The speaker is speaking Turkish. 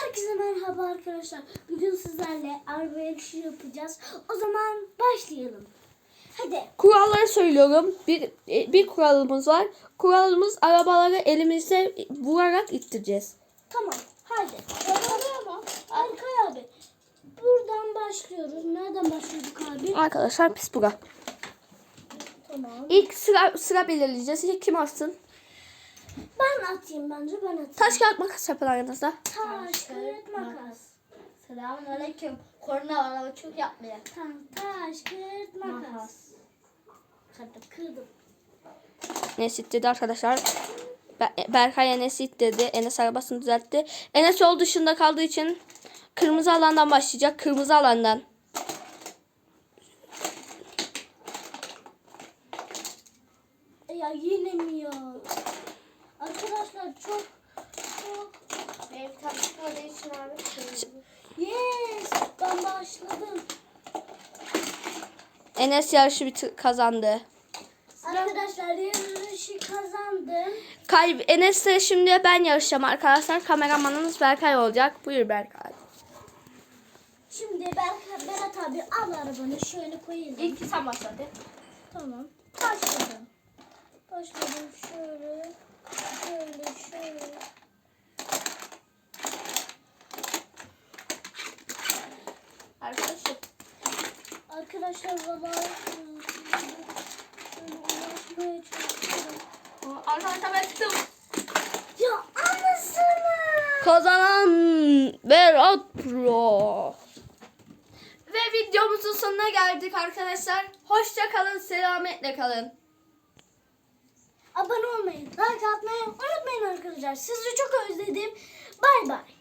Herkese merhaba arkadaşlar. Bugün sizlerle araba yarışı yapacağız. O zaman başlayalım. Hadi. Kuralları söylüyorum. Bir, e, bir kuralımız var. Kuralımız arabaları elimizde vurarak ittireceğiz. Tamam. Hadi. Ama Arkay abi. Buradan başlıyoruz. Nereden başlıyorduk abi? Arkadaşlar pis bura. Tamam. İlk sıra, sıra belirleyeceğiz. İlk kim atsın? Ben atayım bence ben atayım. Taş kağıt makas yapın aranızda. Taş, kağıt, makas. Selamun aleyküm. Korna var ama çok yapmaya. Tamam. Taş, kağıt, makas. Kırdım. Kırdım. Enes ittirdi arkadaşlar. Be- Berkay Enes ittirdi. Enes arabasını düzeltti. Enes yol dışında kaldığı için kırmızı alandan başlayacak. Kırmızı alandan. Ya yine mi ya? Arkadaşlar çok çok İçin abi. Yes! Ben başladım. Enes yarışı bitir kazandı. Arkadaşlar yarışı kazandım. Kay Enes'le şimdi ben yarışacağım arkadaşlar. Kameramanınız Berkay olacak. Buyur Berkay. Şimdi Berk Berat abi al arabanı şöyle koyayım. İlk sen başladı. Tamam. Başladım. Başladım şöyle. Şöyle şöyle. Arkadaşlar. Arkadaşlar çalışıyorum. Arkadaşlar ben çıktım. Ya anasını. Kazanan Berat Pro. Ve videomuzun sonuna geldik arkadaşlar. Hoşça kalın, selametle kalın. Abone olmayı, like atmayı unutmayın arkadaşlar. Sizi çok özledim. Bay bay.